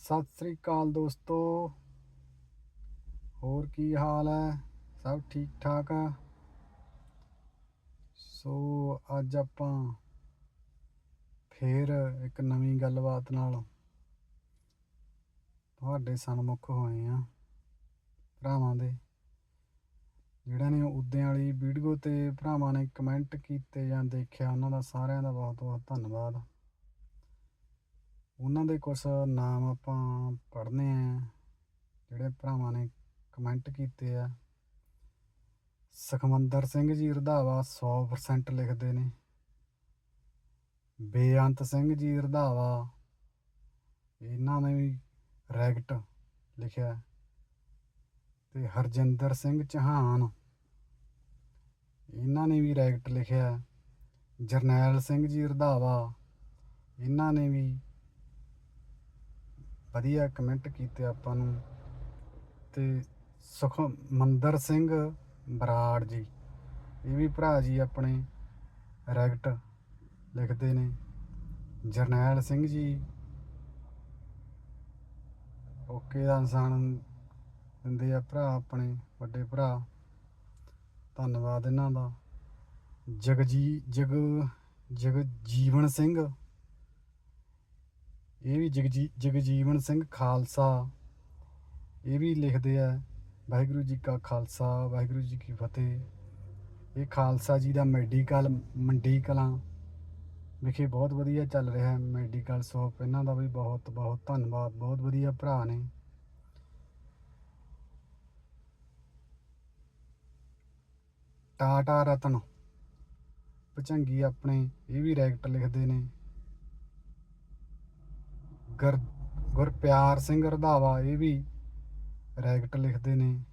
ਸਤਿ ਸ੍ਰੀ ਅਕਾਲ ਦੋਸਤੋ। ਹੋਰ ਕੀ ਹਾਲ ਹੈ? ਸਭ ਠੀਕ ਠਾਕ? ਆ ਸੋ ਅੱਜ ਆਪਾਂ ਫੇਰ ਇੱਕ ਨਵੀਂ ਗੱਲਬਾਤ ਨਾਲ ਤੁਹਾਡੇ ਸਨਮੁਖ ਹੋਏ ਆ ਭਰਾਵਾਂ ਦੇ। ਜਿਹੜਾ ਨੇ ਉਦਿਆਂ ਵਾਲੀ ਵੀਡੀਓ ਤੇ ਭਰਾਵਾਂ ਨੇ ਕਮੈਂਟ ਕੀਤੇ ਜਾਂ ਦੇਖਿਆ, ਉਹਨਾਂ ਦਾ ਸਾਰਿਆਂ ਦਾ ਬਹੁਤ ਬਹੁਤ ਧੰਨਵਾਦ। ਉਹਨਾਂ ਦੇ ਕੁਝ ਨਾਮ ਆਪਾਂ ਪੜ੍ਹਨੇ ਆ, ਜਿਹੜੇ ਭਰਾਵਾਂ ਨੇ ਕਮੈਂਟ ਕੀਤੇ ਆ। ਸੁਖਮੰਦਰ ਸਿੰਘ ਜੀ ਰਧਾਵਾ 100% ਲਿਖਦੇ ਨੇ। ਬੇਅੰਤ ਸਿੰਘ ਜੀ ਰਧਾਵਾ, ਇਹਨਾਂ ਨੇ ਵੀ ਰੈਗਟ ਲਿਖਿਆ। ਤੇ ਹਰਜਿੰਦਰ ਸਿੰਘ ਚੌਹਾਨ, ਇਹਨਾਂ ਨੇ ਵੀ ਰੈਗਟ ਲਿਖਿਆ। ਜਰਨੈਲ ਸਿੰਘ ਜੀ ਰਧਾਵਾ, ਇਹਨਾਂ ਨੇ ਵੀ ਵਧੀਆ ਕਮੈਂਟ ਕੀਤੇ ਆਪਾਂ ਨੂੰ। ਤੇ ਸੁਖਮੰਦਰ ਸਿੰਘ ਬਰਾੜ ਜੀ, ਇਹ ਵੀ ਭਰਾ ਜੀ ਆਪਣੇ ਰੈਕਟ ਲਿਖਦੇ ਨੇ। ਜਰਨੈਲ ਸਿੰਘ ਜੀ, ਓਕੇ ਦਾ ਇਨਸਾਨ ਦਿੰਦੇ ਆ ਭਰਾ ਆਪਣੇ, ਵੱਡੇ ਭਰਾ। ਧੰਨਵਾਦ ਇਹਨਾਂ ਦਾ। ਜਗਜੀ, ਜਗ ਜਗ ਜੀਵਨ ਸਿੰਘ ਇਹ ਵੀ ਜਗਜੀ, ਜਗਜੀਵਨ ਸਿੰਘ ਖਾਲਸਾ। ਇਹ ਵੀ ਲਿਖਦੇ ਆ, ਵਾਹਿਗੁਰੂ ਜੀ ਕਾ ਖਾਲਸਾ, ਵਾਹਿਗੁਰੂ ਜੀ ਕੀ ਫਤਿਹ। ਇਹ ਖਾਲਸਾ ਜੀ ਦਾ ਮੈਡੀਕਲ, ਮੰਡੀ ਕਲਾਂ ਵਿਖੇ ਬਹੁਤ ਵਧੀਆ ਚੱਲ ਰਿਹਾ ਹੈ ਮੈਡੀਕਲ ਸ਼ੋਪ। ਇਹਨਾਂ ਦਾ ਵੀ ਬਹੁਤ ਬਹੁਤ ਧੰਨਵਾਦ। ਬਹੁਤ ਵਧੀਆ ਭਰਾ ਨੇ। ਟਾਟਾ ਰਤਨ ਭਚੰਗੀ ਆਪਣੇ, ਇਹ ਵੀ ਰੈਕਟ ਲਿਖਦੇ ਨੇ। ਗੁਰ ਗੁਰਪਿਆਰ ਸਿੰਘ ਰਧਾਵਾ, ਇਹ ਵੀ ਰੈਕਟ ਲਿਖਦੇ ਨੇ।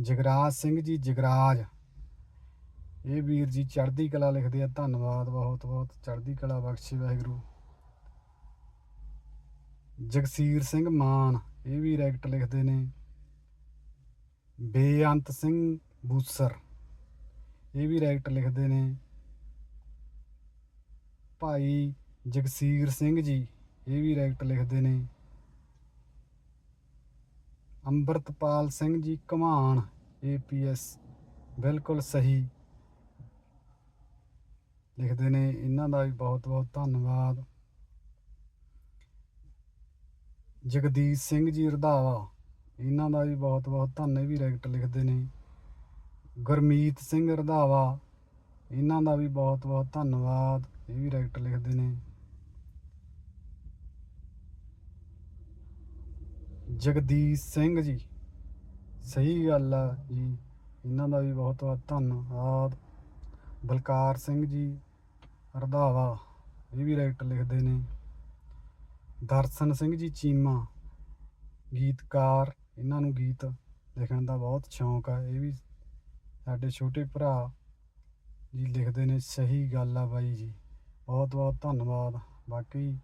ਜਗਰਾਜ ਸਿੰਘ ਜੀ ਜਗਰਾਜ, ਇਹ ਵੀਰ ਜੀ ਚੜ੍ਹਦੀ ਕਲਾ ਲਿਖਦੇ ਆ। ਧੰਨਵਾਦ, ਬਹੁਤ ਬਹੁਤ ਚੜ੍ਹਦੀ ਕਲਾ, ਬਖਸ਼ੇ ਵਾਹਿਗੁਰੂ। ਜਗਸੀਰ ਸਿੰਘ ਮਾਨ, ਇਹ ਵੀ ਰੈਕਟ ਲਿਖਦੇ ਨੇ। ਬੇਅੰਤ ਸਿੰਘ ਬੂਸਰ, ਇਹ ਵੀ ਰੈਕਟ ਲਿਖਦੇ ਨੇ। ਭਾਈ ਜਗਸੀਰ ਸਿੰਘ ਜੀ ਇਹ ਵੀ ਰੈਕਟ ਲਿਖਦੇ ਨੇ। ਅੰਮ੍ਰਿਤਪਾਲ ਸਿੰਘ ਜੀ ਕਮਾਨ ਏਪੀਐਸ ਬਿਲਕੁਲ ਸਹੀ ਲਿਖਦੇ ਨੇ। ਇਹਨਾਂ ਦਾ ਵੀ ਬਹੁਤ ਬਹੁਤ ਧੰਨਵਾਦ। ਜਗਦੀਸ਼ ਸਿੰਘ ਜੀ ਰਧਾਵਾ, ਇਹਨਾਂ ਦਾ ਵੀ ਬਹੁਤ ਬਹੁਤ ਧੰਨ, ਇਹ ਵੀ ਰੈਕਟ ਲਿਖਦੇ ਨੇ। ਗੁਰਮੀਤ ਸਿੰਘ ਰਧਾਵਾ, ਇਹਨਾਂ ਦਾ ਵੀ ਬਹੁਤ ਬਹੁਤ ਧੰਨਵਾਦ। ਇਹ ਵੀ ਰੈਕਟ ਲਿਖਦੇ ਨੇ। ਜਗਦੀਸ਼ ਸਿੰਘ ਜੀ। ਸਹੀ ਗੱਲ ਆ ਜੀ। ਇਹਨਾਂ ਦਾ ਵੀ ਬਹੁਤ ਬਹੁਤ ਧੰਨਵਾਦ। ਬਲਕਾਰ ਸਿੰਘ ਜੀ ਰਧਾਵਾ ਇਹ ਵੀ ਰਾਈਟ ਲਿਖਦੇ ਨੇ। ਦਰਸ਼ਨ ਸਿੰਘ ਜੀ, ਚੀਮਾ, ਗੀਤਕਾਰ, ਇਹਨਾਂ ਨੂੰ ਗੀਤ ਲਿਖਣ ਦਾ ਬਹੁਤ ਸ਼ੌਂਕ ਆ। ਇਹ ਵੀ ਸਾਡੇ ਛੋਟੇ ਭਰਾ ਜੀ ਲਿਖਦੇ ਨੇ। ਸਹੀ ਗੱਲ ਆ ਬਾਈ ਜੀ। ਬਹੁਤ ਬਹੁਤ ਧੰਨਵਾਦ। ਬਾਕੀ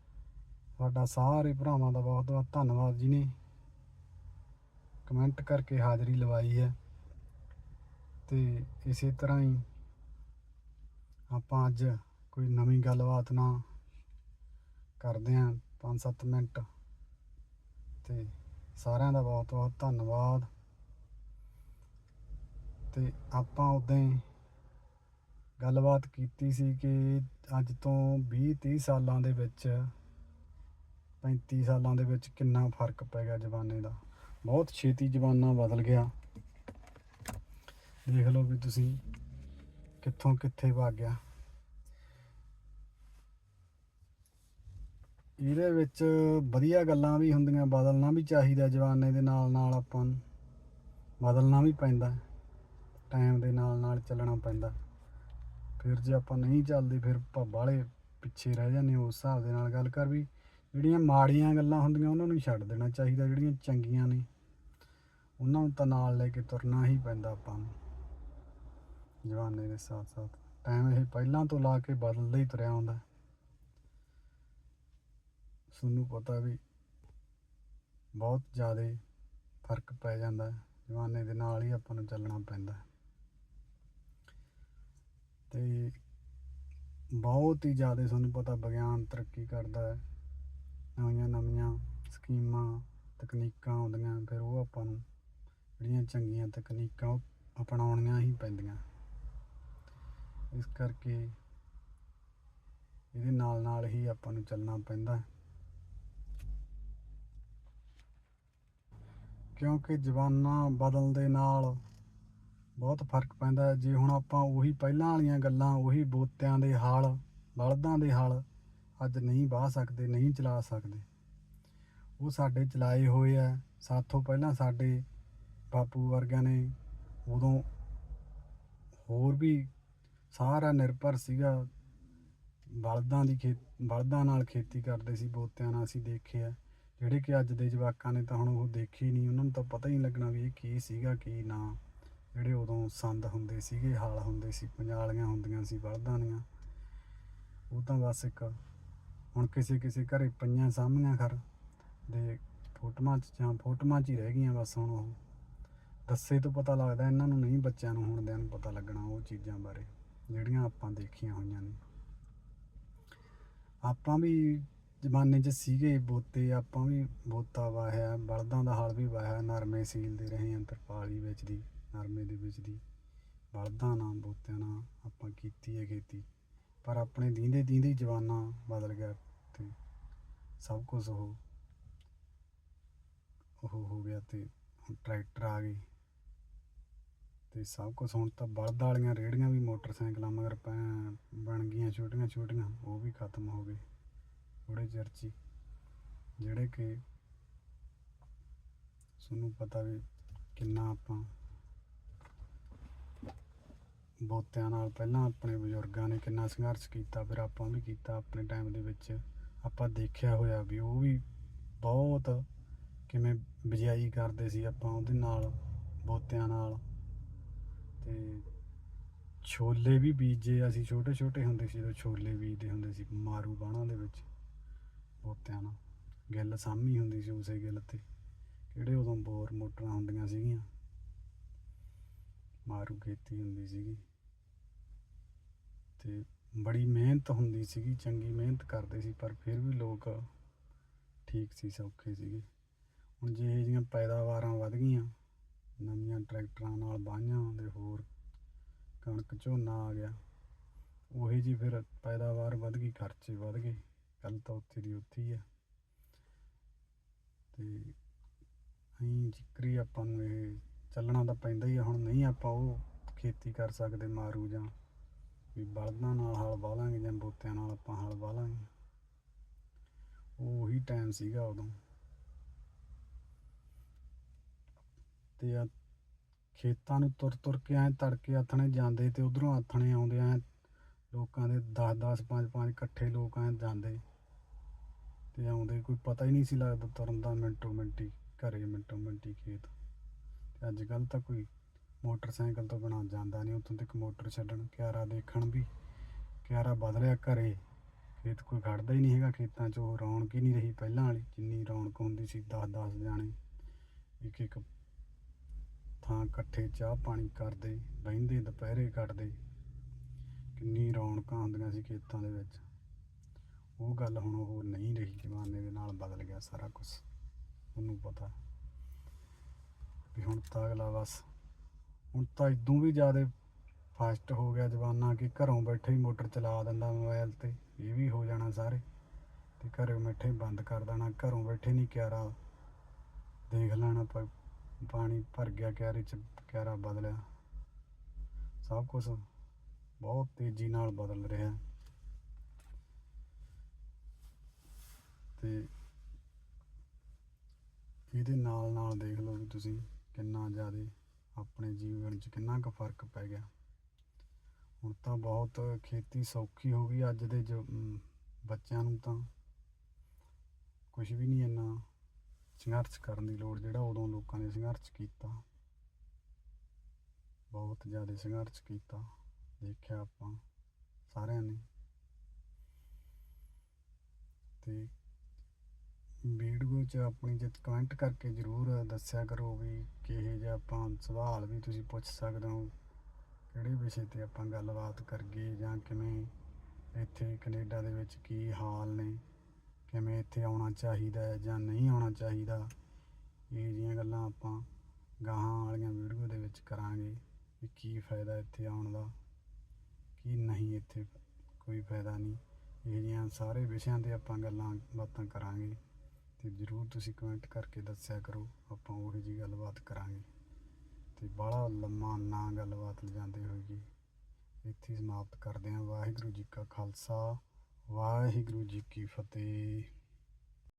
ਤੁਹਾਡਾ ਸਾਰੇ ਭਰਾਵਾਂ ਦਾ ਬਹੁਤ ਬਹੁਤ ਧੰਨਵਾਦ ਜੀ ਨੇ। ਕਮੈਂਟ ਕਰਕੇ ਹਾਜ਼ਰੀ ਲਵਾਈ ਹੈ ਤੇ ਇਸੇ ਤਰ੍ਹਾਂ ਹੀ ਆਪਾਂ ਅੱਜ ਕੋਈ ਨਵੀਂ ਗੱਲਬਾਤ ਨਾ ਕਰਦੇ ਆਂ 5-7 ਮਿੰਟ। ਤੇ ਸਾਰਿਆਂ ਦਾ ਬਹੁਤ ਬਹੁਤ ਧੰਨਵਾਦ। ਤੇ ਆਪਾਂ ਉਦਾਂ ਹੀ ਗੱਲਬਾਤ ਕੀਤੀ ਸੀ ਕਿ ਅੱਜ ਤੋਂ 20-30 ਸਾਲਾਂ ਦੇ ਵਿੱਚ 35 ਸਾਲਾਂ ਦੇ ਵਿੱਚ ਕਿੰਨਾ ਫ਼ਰਕ ਪੈ ਗਿਆ ਜ਼ਮਾਨੇ ਦਾ? ਬਹੁਤ ਛੇਤੀ ਜ਼ਮਾਨਾ ਬਦਲ ਗਿਆ। ਦੇਖ ਲਓ ਵੀ ਤੁਸੀਂ ਕਿੱਥੋਂ ਕਿੱਥੇ ਵਗ ਗਿਆ। ਇਹਦੇ ਵਿੱਚ ਵਧੀਆ ਗੱਲਾਂ ਵੀ ਹੁੰਦੀਆਂ, ਬਦਲਣਾ ਵੀ ਚਾਹੀਦਾ ਜਵਾਨੇ ਦੇ ਨਾਲ ਨਾਲ ਆਪਾਂ ਨੂੰ। ਬਦਲਣਾ ਵੀ ਪੈਂਦਾ ਟਾਈਮ ਦੇ ਨਾਲ ਨਾਲ ਚੱਲਣਾ ਪੈਂਦਾ। ਫਿਰ ਜੇ ਆਪਾਂ ਨਹੀਂ ਚੱਲਦੇ, ਫਿਰ ਆਪਾਂ ਬਾਹਲੇ ਪਿੱਛੇ ਰਹਿ ਜਾਂਦੇ ਉਸ ਹਿਸਾਬ ਦੇ ਨਾਲ ਗੱਲ ਕਰ ਵੀ ਜਿਹੜੀਆਂ ਮਾੜੀਆਂ ਗੱਲਾਂ ਹੁੰਦੀਆਂ, ਉਹਨਾਂ ਨੂੰ ਛੱਡ ਦੇਣਾ ਚਾਹੀਦਾ, ਜਿਹੜੀਆਂ ਚੰਗੀਆਂ ਨੇ। ਉਹਨਾਂ ਨੂੰ ਤਾਂ ਨਾਲ ਲੈ ਕੇ ਤੁਰਨਾ ਹੀ ਪੈਂਦਾ ਆਪਾਂ ਨੂੰ। ਜਵਾਨੇ ਦੇ ਸਾਥ ਸਾਥ। ਟਾਈਮ ਇਹ ਪਹਿਲਾਂ ਤੋਂ ਲਾ ਕੇ ਬਦਲਦਾ ਹੀ ਤੁਰਿਆ ਹੁੰਦਾ ਤੁਹਾਨੂੰ ਪਤਾ ਵੀ ਬਹੁਤ ਜ਼ਿਆਦਾ ਫ਼ਰਕ ਪੈ ਜਾਂਦਾ। ਹੈ ਜਵਾਨੇ ਦੇ ਨਾਲ ਹੀ ਆਪਾਂ ਨੂੰ ਚੱਲਣਾ ਪੈਂਦਾ। ਹੈ। ਤੇ ਬਹੁਤ ਹੀ ਜ਼ਿਆਦਾ ਤੁਹਾਨੂੰ ਪਤਾ ਵਿਗਿਆਨ ਤਰੱਕੀ ਕਰਦਾ ਹੈ। ਨਵੀਆਂ ਨਵੀਆਂ ਸਕੀਮਾਂ, ਤਕਨੀਕਾਂ ਆਉਂਦੀਆਂ, ਫਿਰ ਉਹ ਆਪਾਂ ਨੂੰ ਜਿਹੜੀਆਂ ਚੰਗੀਆਂ ਤਕਨੀਕਾਂ ਉਹ ਅਪਣਾਉਣੀਆਂ ਹੀ ਪੈਂਦੀਆਂ। ਇਸ ਕਰਕੇ ਇਹਦੇ ਨਾਲ ਨਾਲ ਹੀ ਆਪਾਂ ਨੂੰ ਚੱਲਣਾ ਪੈਂਦਾ। ਕਿਉਂਕਿ ਜ਼ਮਾਨਾ ਬਦਲਣ ਦੇ ਨਾਲ ਬਹੁਤ ਫ਼ਰਕ ਪੈਂਦਾ ਜੇ ਹੁਣ ਆਪਾਂ ਉਹੀ ਪਹਿਲਾਂ ਵਾਲੀਆਂ ਗੱਲਾਂ, ਉਹੀ ਬੋਤਿਆਂ ਦੇ ਹਾਲ, ਬਲਦਾਂ ਦੇ ਹਾਲ ਅੱਜ ਨਹੀਂ ਬਾਹ ਸਕਦੇ, ਨਹੀਂ ਚਲਾ ਸਕਦੇ। ਉਹ ਸਾਡੇ ਚਲਾਏ ਹੋਏ ਆ ਸਾਥੋਂ ਪਹਿਲਾਂ ਸਾਡੇ ਬਾਪੂ ਵਰਗਿਆਂ ਨੇ ਉਦੋਂ ਹੋਰ ਵੀ ਸਾਰਾ ਨਿਰਭਰ ਸੀਗਾ। ਬਲਦਾਂ ਦੀ ਖੇ, ਬਲਦਾਂ ਨਾਲ ਖੇਤੀ ਕਰਦੇ ਸੀ ਬੋਤਿਆਂ ਨਾਲ ਅਸੀਂ ਦੇਖਿਆ। ਜਿਹੜੇ ਕਿ ਅੱਜ ਦੇ ਜਵਾਕਾਂ ਨੇ ਤਾਂ ਹੁਣ ਉਹ ਦੇਖੀ ਨਹੀਂ। ਉਹਨਾਂ ਨੂੰ ਤਾਂ ਪਤਾ ਹੀ ਨਹੀਂ ਲੱਗਣਾ ਵੀ ਇਹ ਕੀ ਸੀਗਾ, ਕੀ ਨਾ। ਜਿਹੜੇ ਉਦੋਂ ਸੰਦ ਹੁੰਦੇ ਸੀਗੇ, ਹਾਲ ਹੁੰਦੇ ਸੀ, ਪੰਜਾਲੀਆਂ ਹੁੰਦੀਆਂ ਸੀ, ਬਲਦਾਂ ਦੀਆਂ। ਉਹ ਤਾਂ ਬਸ ਇੱਕ ਹੁਣ ਕਿਸੇ ਕਿਸੇ ਘਰੇ ਪਈਆਂ ਸਾਹਮਣੀਆਂ ਖਰ ਦੇ ਫੋਟੋਆਂ 'ਚ ਜਾਂ ਫੋਟੋਆਂ 'ਚ ਹੀ ਰਹਿ ਗਈਆਂ ਬਸ ਹੁਣ ਉਹ। ਦੱਸੇ ਤੋਂ ਪਤਾ ਲੱਗਦਾ ਇਹਨਾਂ ਨੂੰ ਨਹੀਂ ਬੱਚਿਆਂ ਨੂੰ ਹੁਣ ਦਿਆਂ ਨੂੰ ਪਤਾ ਲੱਗਣਾ ਉਹ ਚੀਜ਼ਾਂ ਬਾਰੇ, ਜਿਹੜੀਆਂ ਆਪਾਂ ਦੇਖੀਆਂ ਹੋਈਆਂ ਨੇ। ਆਪਾਂ ਵੀ ਜ਼ਮਾਨੇ 'ਚ ਸੀਗੇ ਬੋਤੇ, ਆਪਾਂ ਵੀ ਬੋਤਾ ਵਾਹਿਆ, ਬਲਦਾਂ ਦਾ ਹਲ ਵੀ ਵਾਹਿਆ, ਨਰਮੇ ਸੀਲਦੇ ਰਹੇ ਆਂ ਤਰਪਾਲੀ ਵਿੱਚ ਦੀ ਨਰਮੇ ਦੇ ਵਿੱਚ ਦੀ ਬਲਦਾਂ ਨਾਲ ਬੋਤਿਆਂ ਨਾਲ ਆਪਾਂ ਕੀਤੀ ਹੈ ਖੇਤੀ, ਪਰ ਆਪਣੇ ਦੀਂਦੇ ਦੀਂਦੇ ਹੀ ਬਦਲ ਗਿਆ ਤੇ ਸਭ ਕੁਝ ਉਹ ਉਹ ਹੋ ਗਿਆ ਤੇ ਹੁਣ ਟਰੈਕਟਰ ਆ ਗਏ। ਤੇ ਸਭ ਕੁਝ ਹੁਣ ਤਾਂ ਬਲਦ ਵਾਲੀਆਂ ਰੇੜੀਆਂ ਵੀ ਮੋਟਰਸਾਈਕਲਾਂ ਮਗਰ ਪੈ- ਬਣ ਗਈਆਂ, ਛੋਟੀਆਂ ਛੋਟੀਆਂ, ਉਹ ਵੀ ਖਤਮ ਹੋ ਗਏ। ਥੋੜੇ ਚਿਰ 'ਚ ਹੀ। ਜਿਹੜੇ ਕਿ ਤੁਹਾਨੂੰ ਪਤਾ ਵੀ ਕਿੰਨਾ ਆਪਾਂ ਬਹੁਤਿਆਂ ਨਾਲ ਪਹਿਲਾਂ ਆਪਣੇ ਬਜ਼ੁਰਗਾਂ ਨੇ ਕਿੰਨਾ ਸੰਘਰਸ਼ ਕੀਤਾ, ਫਿਰ ਆਪਾਂ ਵੀ ਕੀਤਾ ਆਪਣੇ ਟਾਈਮ ਦੇ ਵਿੱਚ। ਆਪਾਂ ਦੇਖਿਆ ਹੋਇਆ ਵੀ ਉਹ ਵੀ ਬਹੁਤ ਕਿਵੇਂ ਬਿਜਾਈ ਕਰਦੇ ਸੀ ਆਪਾਂ ਉਹਦੇ ਨਾਲ, ਬਹੁਤਿਆਂ ਨਾਲ। ਤੇ ਛੋਲੇ ਵੀ ਬੀਜੇ, ਅਸੀਂ ਛੋਟੇ ਛੋਟੇ ਹੁੰਦੇ ਸੀ ਜਦੋਂ ਛੋਲੇ ਬੀਜਦੇ ਹੁੰਦੇ ਸੀ, ਮਾਰੂ ਬਾਣਾ ਦੇ ਵਿੱਚ ਬੋਤਿਆਂ ਨਾਲ। ਗਿੱਲ ਸਾਹਮਣੀ ਹੁੰਦੀ ਸੀ ਉਸੇ ਗਿੱਲ ਤੇ, ਕਿਹੜੇ ਉਦੋਂ ਬੋਰ ਮੋਟਰਾਂ ਹੁੰਦੀਆਂ ਸੀਗੀਆਂ। ਮਾਰੂ ਖੇਤੀ ਹੁੰਦੀ ਸੀਗੀ। ਤੇ ਬੜੀ ਮਿਹਨਤ ਹੁੰਦੀ ਸੀਗੀ, ਚੰਗੀ ਮਿਹਨਤ ਕਰਦੇ ਸੀ, ਪਰ ਫਿਰ ਵੀ ਲੋਕ ਠੀਕ ਸੀ, ਸੌਖੇ ਸੀਗੇ। ਹੁਣ ਜੇ ਇਹ ਜਿਹੀਆਂ ਪੈਦਾਵਾਰਾਂ ਵੱਧ ਗਈਆਂ ਨਵੀਆਂ ਟਰੈਕਟਰਾਂ ਨਾਲ ਬਾਹਾਂ ਦੇ ਹੋਰ ਕਣਕ ਝੋਨਾ ਆ ਗਿਆ। ਉਹੀ ਜੀ ਫਿਰ ਪੈਦਾਵਾਰ ਵੱਧ ਗਈ, ਖਰਚੇ ਵੱਧ ਗਏ। ਗੱਲ ਤਾਂ ਉੱਥੇ ਦੀ ਉੱਥੇ ਆ। ਤੇ ਅਸੀਂ ਜਿਕਰੀ ਆਪਾਂ ਨੂੰ ਇਹ ਚੱਲਣਾ ਤਾਂ ਪੈਂਦਾ ਹੀ ਆ। ਹੁਣ ਨਹੀਂ ਆਪਾਂ ਉਹ ਖੇਤੀ ਕਰ ਸਕਦੇ ਮਾਰੂ ਜਾਂ ਵੀ ਬਲਦਾਂ ਨਾਲ ਹਲ ਵਾਹ ਲਾਂਗੇ ਜਾਂ ਬੋਤਿਆਂ ਨਾਲ ਆਪਾਂ ਹਲ ਵਾਹ ਲਾਂਗੇ ਉਹੀ ਟਾਈਮ ਸੀਗਾ ਉਦੋਂ। ਤੇ ਆ, ਖੇਤਾਂ ਨੂੰ ਤੁਰ ਤੁਰ ਕੇ ਐ ਤੜਕੇ ਆਥਣੇ ਜਾਂਦੇ ਤੇ ਉਧਰੋਂ ਆਥਣੇ ਆਉਂਦੇ ਐ ਲੋਕਾਂ ਦੇ 10 10 5 5 ਇਕੱਠੇ ਲੋਕ ਐ ਜਾਂਦੇ। ਤੇ ਆਉਂਦੇ ਕੋਈ ਪਤਾ ਹੀ ਨਹੀਂ ਸੀ ਲੱਗਦਾ ਤੁਰਨ ਦਾ ਮਿੰਟੋ ਮਿੰਟੀ, ਘਰੇ ਮਿੰਟੋ ਮਿੰਟੀ ਖੇਤ। ਤੇ ਅੱਜ ਕੱਲ ਤਾਂ ਕੋਈ ਮੋਟਰਸਾਈਕਲ ਤੋਂ ਬਿਨਾਂ ਜਾਂਦਾ ਨਹੀਂ, ਉੱਥੋਂ ਤੱਕ ਮੋਟਰ ਛੱਡਣ। ਕਿਆਰਾ ਦੇਖਣ ਵੀ, ਕਿਆਰਾ ਬਦਲਿਆ ਘਰੇ। ਖੇਤ ਕੋਈ ਖੜਦਾ ਹੀ ਨਹੀਂ ਹੈਗਾ ਖੇਤਾਂ 'ਚ, ਉਹ ਰੌਣਕ ਹੀ ਨਹੀਂ ਰਹੀ ਪਹਿਲਾਂ ਵਾਲੀ। ਜਿੰਨੀ ਰੌਣਕ ਹੁੰਦੀ ਸੀ 10 10 ਜਾਣੇ ਇੱਕ ਇੱਕ ਥਾਂ ਇਕੱਠੇ ਚਾਹ ਪਾਣੀ ਕਰਦੇ, ਬਹਿੰਦੇ, ਦੁਪਹਿਰੇ ਕੱਟਦੇ ਕਿੰਨੀ ਰੌਣਕਾਂ ਹੁੰਦੀਆਂ ਸੀ ਖੇਤਾਂ ਦੇ ਵਿੱਚ। ਉਹ ਗੱਲ ਹੁਣ ਉਹ ਨਹੀਂ ਰਹੀ, ਜ਼ਮਾਨੇ ਦੇ ਨਾਲ ਬਦਲ ਗਿਆ ਸਾਰਾ ਕੁਝ ਉਹਨੂੰ ਪਤਾ ਵੀ ਹੁਣ ਤਾਂ ਅਗਲਾ ਬਸ, ਹੁਣ ਤਾਂ ਇਦੋਂ ਵੀ ਜ਼ਿਆਦਾ ਫਾਸਟ ਹੋ ਗਿਆ ਜ਼ਮਾਨਾ ਕਿ ਘਰੋਂ ਬੈਠੇ ਹੀ ਮੋਟਰ ਚਲਾ ਦਿੰਦਾ ਮੋਬਾਈਲ ਤੇ। ਇਹ ਵੀ ਹੋ ਜਾਣਾ ਸਾਰੇ। ਤੇ ਘਰੇ ਬੈਠੇ ਬੰਦ ਕਰ ਦੇਣਾ। ਘਰੋਂ ਬੈਠੇ ਨਹੀਂ ਕਿਆਰਾ। ਦੇਖ ਲੈਣਾ ਪਾਣੀ ਭਰ ਗਿਆ, ਕਿਆਰੇ ਚ ਕਿਆਰਾ ਬਦਲਿਆ। ਸਭ ਕੁਝ ਬਹੁਤ ਤੇਜ਼ੀ ਨਾਲ ਬਦਲ ਰਿਹਾ। ਤੇ ਇਹਦੇ ਨਾਲ ਨਾਲ ਦੇਖ ਲਓ ਵੀ ਤੁਸੀਂ ਕਿੰਨਾ ਜ਼ਿਆਦਾ ਆਪਣੇ ਜੀਵਨ 'ਚ ਕਿੰਨਾ ਕੁ ਫ਼ਰਕ ਪੈ ਗਿਆ। ਹੁਣ ਤਾਂ ਬਹੁਤ ਖੇਤੀ ਸੌਖੀ ਹੋ ਗਈ ਅੱਜ ਦੇ ਬੱਚਿਆਂ ਨੂੰ ਤਾਂ। ਕੁਝ ਵੀ ਨਹੀਂ ਇੰਨਾ ਸੰਘਰਸ਼ ਕਰਨ ਦੀ ਲੋੜ ਜਿਹੜਾ ਉਦੋਂ ਲੋਕਾਂ ਨੇ ਸੰਘਰਸ਼ ਕੀਤਾ। ਬਹੁਤ ਜ਼ਿਆਦਾ ਸੰਘਰਸ਼ ਕੀਤਾ, ਦੇਖਿਆ ਆਪਾਂ ਸਾਰਿਆਂ ਨੇ। ਤੇ ਵੀਡੀਓ 'ਚ ਆਪਣੀ ਜਿੱਤ ਕਮੈਂਟ ਕਰਕੇ ਜਰੂਰ ਦੱਸਿਆ ਕਰੋ ਵੀ ਕਿਹੇ ਜਿਹਾ ਆਪਾਂ ਸਵਾਲ ਵੀ ਤੁਸੀਂ ਪੁੱਛ ਸਕਦੇ ਹੋ। ਕਿਹੜੇ ਵਿਸ਼ੇ ਤੇ ਆਪਾਂ ਗੱਲਬਾਤ ਕਰੀਏ ਜਾਂ ਕਿਵੇਂ ਇੱਥੇ ਕੈਨੇਡਾ ਦੇ ਵਿੱਚ ਕੀ ਹਾਲ ਨੇ। ਕਿਵੇਂ ਇੱਥੇ ਆਉਣਾ ਚਾਹੀਦਾ ਹੈ ਜਾਂ ਨਹੀਂ ਆਉਣਾ ਚਾਹੀਦਾ, ਇਹ ਜੀਆਂ ਗੱਲਾਂ ਆਪਾਂ ਗਾਹਾਂ ਵਾਲੀਆਂ ਵੀਡੀਓ ਦੇ ਵਿੱਚ ਕਰਾਂਗੇ ਵੀ ਕੀ ਫਾਇਦਾ ਇੱਥੇ ਆਉਣ ਦਾ, ਕੀ ਨਹੀਂ ਇੱਥੇ ਕੋਈ ਫਾਇਦਾ ਨਹੀਂ। ਇਹ ਜੀਆਂ ਸਾਰੇ ਵਿਸ਼ਿਆਂ ਤੇ ਆਪਾਂ ਗੱਲਾਂ ਬਾਤਾਂ ਕਰਾਂਗੇ ਤੇ ਜਰੂਰ ਤੁਸੀਂ ਕਮੈਂਟ ਕਰਕੇ ਦੱਸਿਆ ਕਰੋ, ਆਪਾਂ ਉਹੀ ਜੀ ਗੱਲਬਾਤ ਕਰਾਂਗੇ। ਤੇ ਬੜਾ ਲੰਮਾ ਨਾ ਗੱਲਬਾਤ ਲਿਜਾਂਦੇ ਹੋਏਗੀ ਇੱਥੇ ਸਮਾਪਤ ਕਰਦੇ ਹਾਂ। ਵਾਹਿਗੁਰੂ ਜੀ ਕਾ ਖਾਲਸਾ। ਵਾਹਿਗੁਰੂ ਜੀ ਕੀ ਫਤਿਹ।